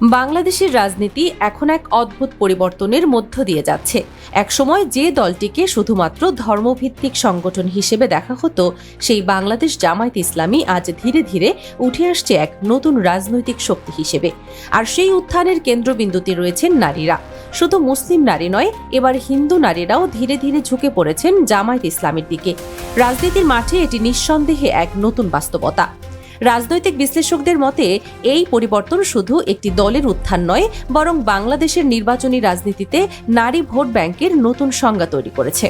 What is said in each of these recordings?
বাংলাদেশের রাজনীতি এখন এক অদ্ভুত পরিবর্তনের মধ্য দিয়ে যাচ্ছে। একসময় যে দলটিকে শুধুমাত্র ধর্মভিত্তিক সংগঠন হিসেবে দেখা হতো, সেই বাংলাদেশ জামায়াত ইসলামী আজ ধীরে ধীরে উঠে আসছে এক নতুন রাজনৈতিক শক্তি হিসেবে। আর সেই উত্থানের কেন্দ্রবিন্দুতে রয়েছেন নারীরা। শুধু মুসলিম নারী নয়, এবার হিন্দু নারীরাও ধীরে ধীরে ঝুঁকে পড়েছেন জামায়াত ইসলামের দিকে। রাজনীতির মাঠে এটি নিঃসন্দেহে এক নতুন বাস্তবতা। রাজনৈতিক বিশ্লেষকদের মতে, এই পরিবর্তন শুধু একটি দলের উত্থান নয়, বরং বাংলাদেশের নির্বাচনী রাজনীতিতে নারী ভোট ব্যাংকের নতুন সংজ্ঞা তৈরি করেছে।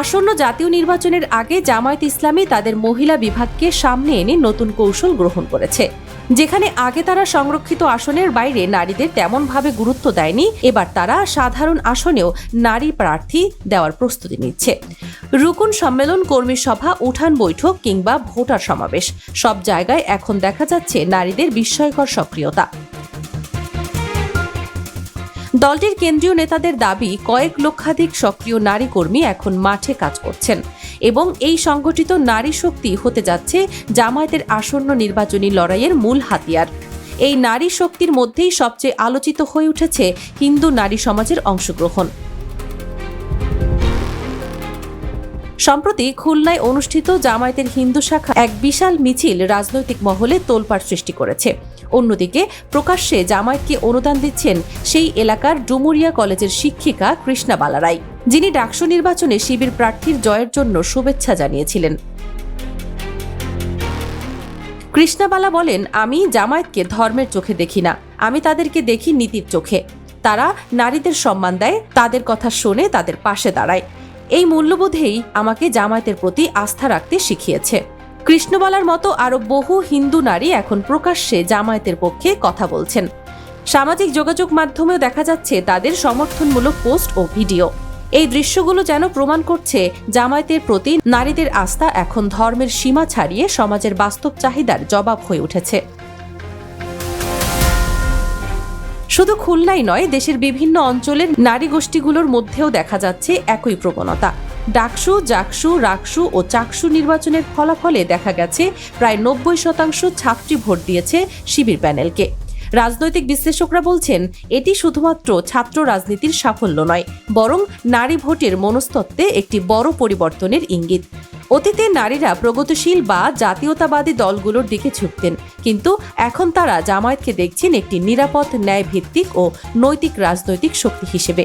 আসন্ন জাতীয় নির্বাচনের আগে জামায়াত ইসলামী তাদের মহিলা বিভাগকে সামনে এনে নতুন কৌশল গ্রহণ করেছে। যেখানে আগে তারা সংরক্ষিত আসনের বাইরে নারীদের তেমনভাবে গুরুত্ব দেয়নি, এবার তারা সাধারণ আসনেও নারী প্রার্থী দেওয়ার প্রস্তুতি নিচ্ছে। রুকুন সম্মেলন কর্মী সভা, উঠান বৈঠক কিংবা ভোটার সমাবেশ, সব জায়গায় এখন দেখা যাচ্ছে নারীদের বিস্ময়কর সক্রিয়তা। দলটির কেন্দ্রীয় নেতাদের দাবি, কয়েক লক্ষাধিক সক্রিয় নারী কর্মী এখন মাঠে কাজ করছেন। এবং এই সংগঠিত নারী শক্তি হতে যাচ্ছে জামায়াতের আসন্ন নির্বাচনী লড়াইয়ের মূল হাতিয়ার। এই নারী শক্তির মধ্যেই সবচেয়ে আলোচিত হয়ে উঠেছে হিন্দু নারী সমাজের অংশগ্রহণ। সম্প্রতি খুলনায় অনুষ্ঠিত জামায়াতের হিন্দু শাখা এক বিশাল মিছিল রাজনৈতিক মহলে তোলপাড় সৃষ্টি করেছে। অন্যদিকে প্রকাশ্যে জামায়াতকে অনুদান দিচ্ছেন সেই এলাকার ডুমুরিয়া কলেজের শিক্ষিকা কৃষ্ণা বালারাই, যিনি ডাকসু নির্বাচনে শিবির প্রার্থীর জয়ের জন্য শুভেচ্ছা জানিয়েছিলেন। কৃষ্ণাবালা বলেন, আমি জামায়াতকে ধর্মের চোখে দেখি না। আমি তাদেরকে দেখি নীতির চোখে। তারা নারীদের সম্মান দেয়, তাদের কথা শোনে তাদের পাশে দাঁড়ায়। এই মূল্যবোধেই আমাকে জামায়াতের প্রতি আস্থা রাখতে শিখিয়েছে। কৃষ্ণবালার মতো আরও বহু হিন্দু নারী এখন প্রকাশ্যে জামায়াতের পক্ষে কথা বলছেন। সামাজিক যোগাযোগ মাধ্যমেও দেখা যাচ্ছে তাদের সমর্থনমূলক পোস্ট ও ভিডিও। এই দৃশ্যগুলো যেন প্রমাণ করছে জামায়াতের প্রতি নারীদের আস্থা এখন ধর্মের সীমা ছাড়িয়ে সমাজের বাস্তব চাহিদার জবাব হয়ে উঠেছে। শুধু খুলনাই নয়, দেশের বিভিন্ন অঞ্চলের নারী গোষ্ঠীগুলোর মধ্যেও দেখা যাচ্ছে একই প্রবণতা। ডাকসু, জাকসু, রাকসু ও চাকসু নির্বাচনের ফলাফলে দেখা গেছে, প্রায় নব্বই শতাংশ ছাত্রী ভোট দিয়েছে শিবির প্যানেলকে। রাজনৈতিক বিশ্লেষকরা বলছেন, এটি শুধুমাত্র ছাত্র রাজনীতির সাফল্য নয়, বরং নারী ভোটের মনস্তত্ত্বে একটি বড় পরিবর্তনের ইঙ্গিত। অতীতে নারীরা প্রগতিশীল বা জাতীয়তাবাদী দলগুলোর দিকে ছুটতেন কিন্তু এখন তারা জামায়াতকে দেখছেন একটি নিরাপদ, ন্যায়ভিত্তিক ও নৈতিক রাজনৈতিক শক্তি হিসেবে।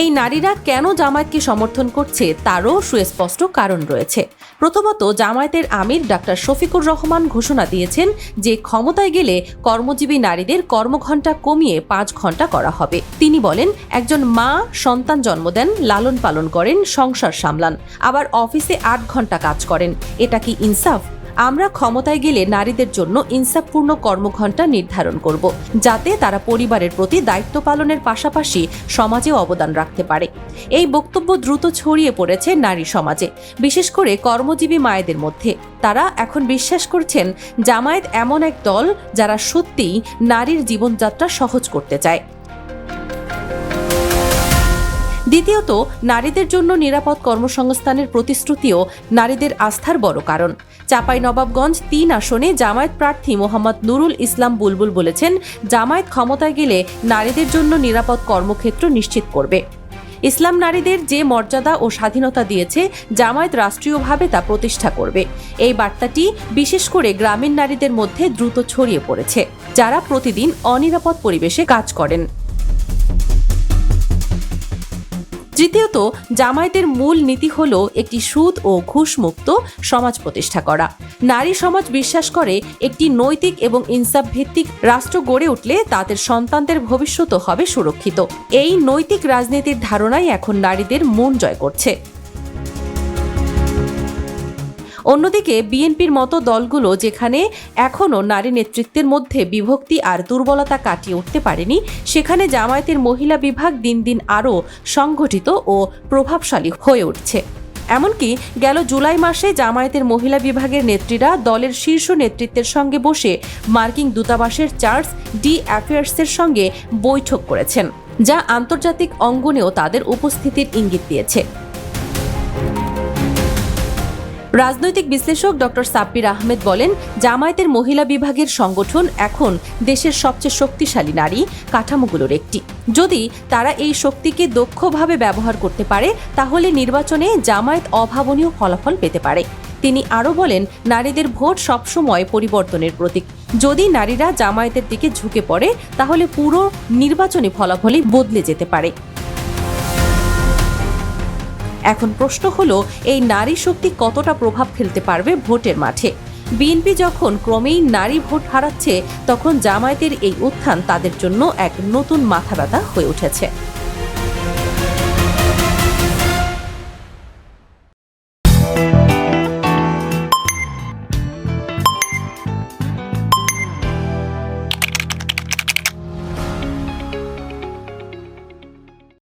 এই নারীরা কেন জামায়াতকে সমর্থন করছে তারও সুস্পষ্ট কারণ রয়েছে। প্রথমত, জামায়াতের আমির ডাক্তার শফিকুর রহমান ঘোষণা দিয়েছেন যে ক্ষমতায় গেলে কর্মজীবী নারীদের কর্মঘণ্টা কমিয়ে পাঁচ ঘণ্টা করা হবে। তিনি বলেন, একজন মা সন্তান জন্ম দেন, লালন পালন করেন, সংসার সামলান, আবার অফিসে আট ঘণ্টা কাজ করেন। এটা কি ইনসাফ? আমরা ক্ষমতায় গেলে নারীদের জন্য ইনসাফপূর্ণ কর্মঘণ্টা নির্ধারণ করব, যাতে তারা পরিবারের প্রতি দায়িত্ব পালনের পাশাপাশি সমাজে অবদান রাখতে পারে। এই বক্তব্য দ্রুত ছড়িয়ে পড়েছে নারী সমাজে, বিশেষ করে কর্মজীবী মায়েদের মধ্যে। তারা এখন বিশ্বাস করছেন, জামায়াত এমন এক দল যারা সত্যিই নারীর জীবনযাত্রা সহজ করতে চায়। দ্বিতীয়ত, নারীদের জন্য নিরাপদ কর্মসংস্থানের প্রতিশ্রুতিও নারীদের আস্থার বড় কারণ। চাপাই নবাবগঞ্জ তিন আসনে জামায়াত প্রার্থী মোহাম্মদ নুরুল ইসলাম বুলবুল বলেছেন, জামায়াত ক্ষমতায় গেলে নারীদের জন্য নিরাপদ কর্মক্ষেত্র নিশ্চিত করবে। ইসলাম নারীদের যে মর্যাদা ও স্বাধীনতা দিয়েছে, জামায়াত রাষ্ট্রীয়ভাবে তা প্রতিষ্ঠা করবে। এই বার্তাটি বিশেষ করে গ্রামীণ নারীদের মধ্যে দ্রুত ছড়িয়ে পড়েছে, যারা প্রতিদিন অনিরাপদ পরিবেশে কাজ করেন। তৃতীয়ত, জামায়াতের মূল নীতি হল একটি সুদ ও ঘুষমুক্ত সমাজ প্রতিষ্ঠা করা। নারী সমাজ বিশ্বাস করে একটি নৈতিক এবং ইনসাফ ভিত্তিক রাষ্ট্র গড়ে উঠলে তাদের সন্তানদের ভবিষ্যৎও হবে সুরক্ষিত। এই নৈতিক রাজনীতির ধারণাই এখন নারীদের মন জয় করছে। অন্যদিকে বিএনপির মতো দলগুলো যেখানে এখনও নারী নেতৃত্বের মধ্যে বিভক্তি আর দুর্বলতা কাটিয়ে উঠতে পারেনি, সেখানে জামায়াতের মহিলা বিভাগ দিন দিন আরও সংগঠিত ও প্রভাবশালী হয়ে উঠছে। এমনকি গেল জুলাই মাসে জামায়াতের মহিলা বিভাগের নেত্রীরা দলের শীর্ষ নেতৃত্বের সঙ্গে বসে মার্কিন দূতাবাসের চার্লস ডি অ্যাফেয়ার্সের সঙ্গে বৈঠক করেছেন, যা আন্তর্জাতিক অঙ্গনেও তাদের উপস্থিতির ইঙ্গিত দিয়েছে। রাজনৈতিক বিশ্লেষক ডক্টর সাব্বির আহমেদ বলেন, জামায়াতের মহিলা বিভাগের সংগঠন এখন দেশের সবচেয়ে শক্তিশালী নারী কাঠামোগুলোর একটি। যদি তারা এই শক্তিকে দক্ষভাবে ব্যবহার করতে পারে, তাহলে নির্বাচনে জামায়াত অভাবনীয় ফলাফল পেতে পারে। তিনি আরও বলেন, নারীদের ভোট সবসময় পরিবর্তনের প্রতীক। যদি নারীরা জামায়াতের দিকে ঝুঁকে পড়ে, তাহলে পুরো নির্বাচনী ফলাফলই বদলে যেতে পারে। এখন প্রশ্ন হলো, এই নারী শক্তি কতটা প্রভাব ফেলতে পারবে ভোটের মাঠে? বিএনপি যখন ক্রমেই নারী ভোট হারাচ্ছে, তখন জামায়াতের এই উত্থান তাদের জন্য এক নতুন মাথা ব্যথা হয়ে উঠেছে।